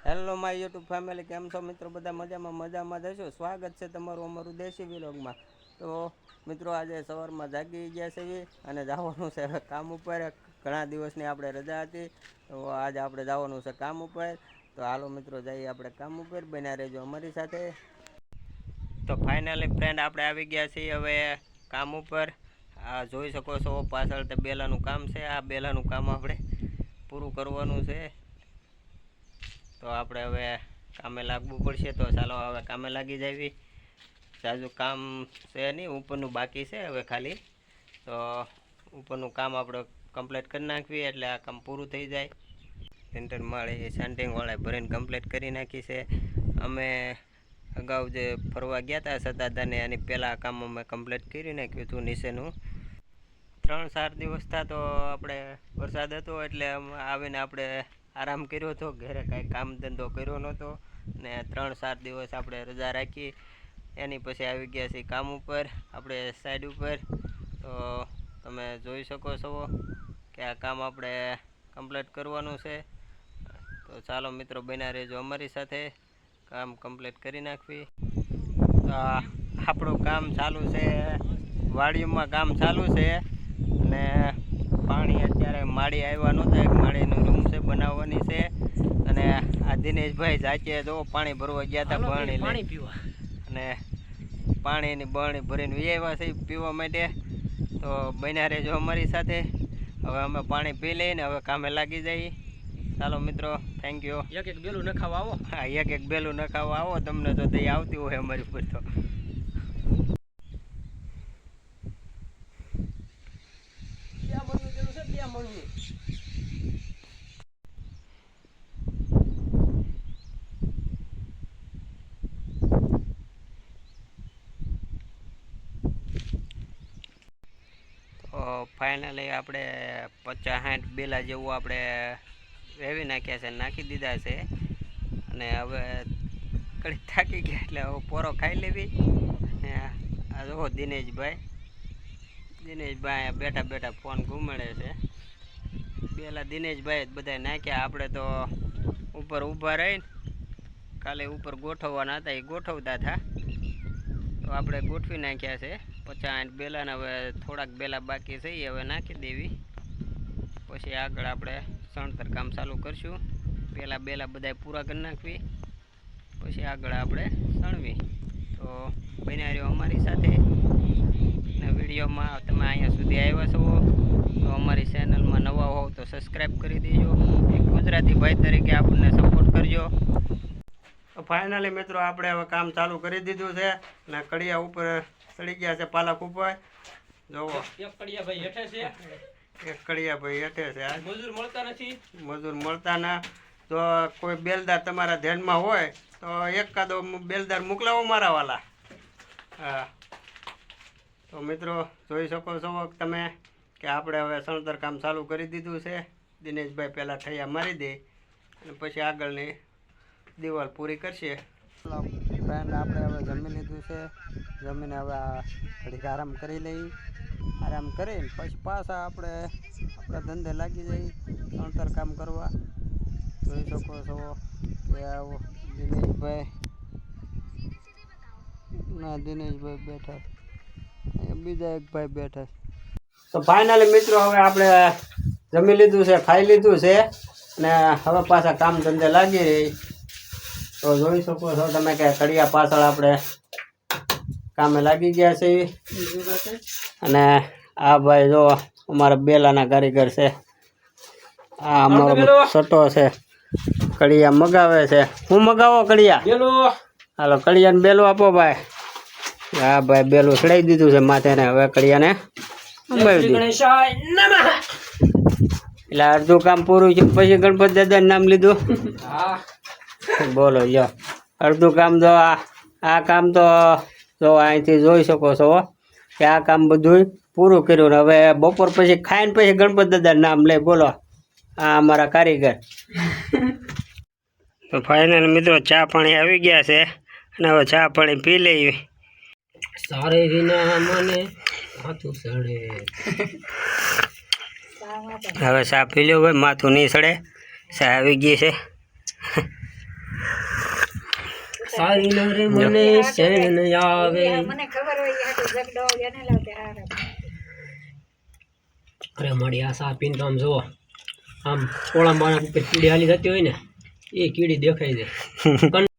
Hello my YouTube family કેમ છો મિત્રો? બધા મજામાં મજામાં જશો સ્વાગત છે તમારું અમારું દેશી વિલોગમાં. તો મિત્રો, આજે સવારમાં જાગી ગયા છે અને જવાનું છે કામ ઉપર. ઘણા દિવસની આપણે રજા હતી. તો આજે આપણે જવાનું છે કામ ઉપર. તો હાલો મિત્રો, જઈએ આપણે કામ ઉપર. બન્યા રહેજો અમારી સાથે. તો ફાઇનલી ફ્રેન્ડ આપણે આવી ગયા છીએ હવે કામ ઉપર. આ જોઈ શકો છો પાછળ તે બેલાનું કામ છે. આ બેલાનું કામ આપણે પૂરું કરવાનું છે. તો આપણે હવે કામે લાગવું પડશે તો ચાલો હવે કામે લાગી જવી. જાજુ કામ છે નહીં, ઉપરનું બાકી છે હવે ખાલી. તો ઉપરનું કામ આપણે કમ્પ્લીટ કરી નાખવી એટલે આ કામ પૂરું થઈ જાય. સેન્ટર માળી સેન્ટિંગવાળાએ ભરીને કમ્પ્લીટ કરી નાખી છે. અમે અગાઉ જે ફરવા ગયા હતા સતાધાને એની પહેલાં કામ અમે કમ્પ્લીટ કરી નાખ્યું હતું નીચેનું. ત્રણ ચાર દિવસ હતા તો આપણે વરસાદ હતો એટલે આવીને આપણે આરામ કર્યો હતો ઘરે કાંઈ કામ ધંધો કર્યો નહોતો ને ત્રણ ચાર દિવસ આપણે રજા રાખી. એની પછી આવી ગયા છીએ કામ ઉપર, આપણે સાઈડ ઉપર. તો તમે જોઈ શકો છો કે આ કામ આપણે કમ્પ્લીટ કરવાનું છે. તો ચાલો મિત્રો, બન્યા રહેજો અમારી સાથે. કામ કમ્પ્લીટ કરી નાખવી. તો આપણું કામ ચાલુ છે, વાડીમાં કામ ચાલુ છે. અને પાણી અત્યારે માળી આવ્યા છે. માળીનું રૂમ છે બનાવવાની છે. અને આ દિનેશભાઈ જાચે જો પાણી ભરવા ગયા હતા પાણી પાણી પીવા. અને પાણીની બરણી ભરીને વી આવ્યા છે પીવા માટે. તો બન્યા રહેજો અમારી સાથે. હવે અમે પાણી પી લઈને હવે કામે લાગી જઈએ. ચાલો મિત્રો થેન્ક યુ એક એક બેલું નખાવા આવો. હા એક એક બેલું નખાવા આવો. તમને તો દઈ આવતી હોય અમારી ઉપર તો. બેલું ફાઈનલી આપણે પચાસ સાઠ બેલા જેવું આપણે વેવી નાખ્યા છે, નાખી દીધા છે. અને હવે કડી થાકી ગયા એટલે હવે પોરો ખાઈ લેવી. અને આ જુઓ દિનેશભાઈ. દિનેશભાઈ બેઠા બેઠા ફોન ઘૂમડે છે. પેલા દિનેશભાઈ બધા નાખ્યા. આપણે તો ઉપર ઊભા રહીને કાલે ઉપર ગોઠવવાના હતા. એ ગોઠવતા હતા. તો આપણે ગોઠવી નાખ્યા છે. પચાસ બેલાને હવે થોડાક બેલા બાકી છે એ હવે નાખી દેવી. પછી આગળ આપણે સણતર કામ ચાલુ કરશું. પહેલાં બેલા બધા પૂરા કરી નાખવી. પછી આગળ આપણે સણવી. તો બન્યા રહ્યો અમારી સાથે. વિડીયોમાં તમે અહીંયા સુધી આવ્યા છો તો અમારી ચેનલમાં નવા હોવ તો સબસ્ક્રાઈબ કરી દેજો. એક ગુજરાતી ભાઈ તરીકે આપણને સપોર્ટ કરજો. તો ફાઇનલી મિત્રો આપણે હવે કામ ચાલુ કરી દીધું છે અને કડિયા ઉપર ચડી ગયા છે પાલક ઉપર. જોવો. એક કડિયા ભાઈ હેઠે છે. એક કડિયા ભાઈ હેઠે છે. મજૂર મળતા નથી. મજૂર મળતા ના. તો કોઈ બેલદાર તમારા ધ્યાનમાં હોય તો એકાદો બેલદાર મોકલાવો મારા વાલા. હા. તો મિત્રો, જોઈ શકો છો તમે કે આપણે હવે સણતર કામ ચાલુ કરી દીધું છે. દિનેશભાઈ પહેલાં ઠૈયા મારી દે અને પછી આગળની દિવાલ પૂરી કરશે. ફ્રેન્ડ, આપણે હવે જમી લીધું છે. જમીને હવે થોડીક આરામ કરી લઈ. આરામ કરી પછી પાછા આપણે, આપણા ધંધે લાગી જઈ સણતર કામ કરવા. જોઈ શકો છો કે આવો દિનેશભાઈ. ના, દિનેશભાઈ બેઠા. બીજા એક ભાઈ બેઠા તો ફાઇનલી મિત્રો હવે આપણે જમી લીધું છે ખાઈ લીધું છે અને હવે પાછા કામ ધંધે લાગી રહી. તો જોઈ શકો છો તમે કે કડિયા પાછળ આપણે કામે લાગી ગયા છે. અને આ ભાઈ જો અમારા બેલાના કારીગર છે. આ અમારો સટો છે. કડિયા મગાવે છે. હું મગાવો કડિયા? હાલો કડિયાને બેલો આપો ભાઈ. હા ભાઈ બેલું ઉછળાઈ દીધું છે માથે ને હવે કડિયાને અંબાવી દીધું. એટલે અડધું કામ પૂરું છે પછી ગણપત દાદા નામ લીધું. હા. બોલો જો અડધું કામ તો આ આ કામ તો જો અહીંથી જોઈ શકો છો કે આ કામ બધું પૂરું કર્યું ને હવે બપોર પછી ખાઈને પછી ગણપત દાદા નામ લે બોલો. આ અમારા કારીગર. તો ફાઇનલ મિત્રો ચા પાણી આવી ગયા છે અને હવે ચા પાણી પી લઈએ. સારે વિના મને માથું સડે. હવે ચા પી લ્યો ભાઈ માથું નહીં સડે. ચા આવી ગઈ છે. સારી ન મને શેણ આવે. મને ખબર હોય એ હાટુ ઝગડો એને લાવતે અરે મારી આ સા પીન તો આમ જુઓ આમ પોળા મારા ઉપર કીડી હાલી જતી હોય ને એ કીડી દેખાય છે.